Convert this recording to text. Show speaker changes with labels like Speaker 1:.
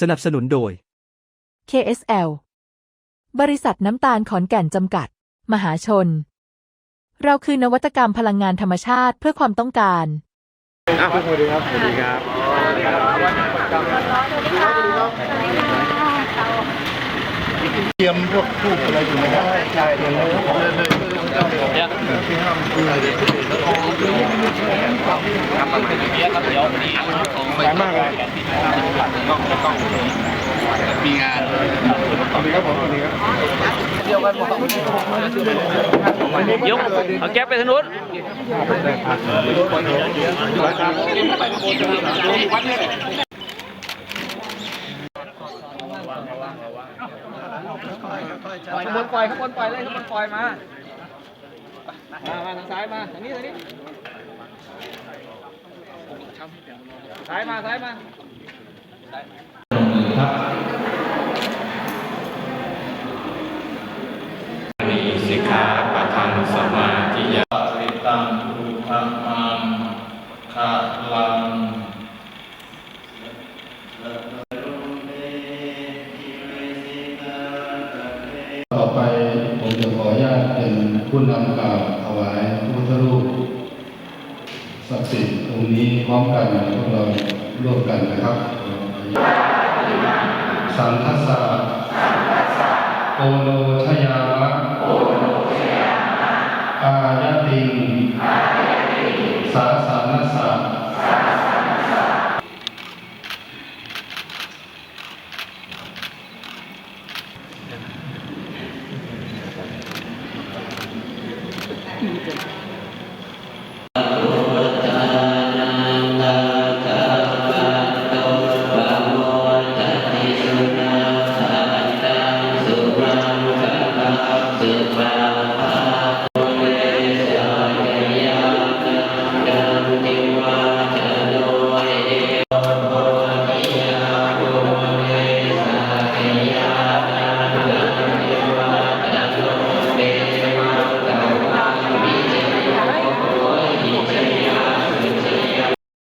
Speaker 1: สนับสนุนโดย
Speaker 2: KSL บริษัทน้ำตาลขอนแก่นจำกัด มหาชน เราคือนวัตกรรมพลังงานธรรมชาติเพื่อความต้องการ
Speaker 3: อ้าวสวัสดีครับ สวัสดีครับ
Speaker 4: เตรียมพวกทูบอะไรอยู่ไหมครับใช่เตรียมเลยเลย
Speaker 3: สายมากเลย
Speaker 4: มีงาน
Speaker 3: สวัสดีครับผมสวัสดีครับ
Speaker 5: ยกเอาแก๊ปไปทางนู้น
Speaker 6: ขบวนปล่อยขบวนปล่อยเลยขบวนปล่อยมา มามาทางซ้ายมาทางนี้ทางนี้ซ้ายมาซ้ายมา
Speaker 7: สิกขาปะทังสมาธิยาริตังอุปมังคาลัง
Speaker 4: ต่อไปผมจะขออนุญาตเป็นผู้นำกล่าวถวายพระพุทธรูปศักดิ์สิทธิ์องค์นี้พร้อมกันพวกเราร่วมกันนะครับ สังคัสสะโอโนชยา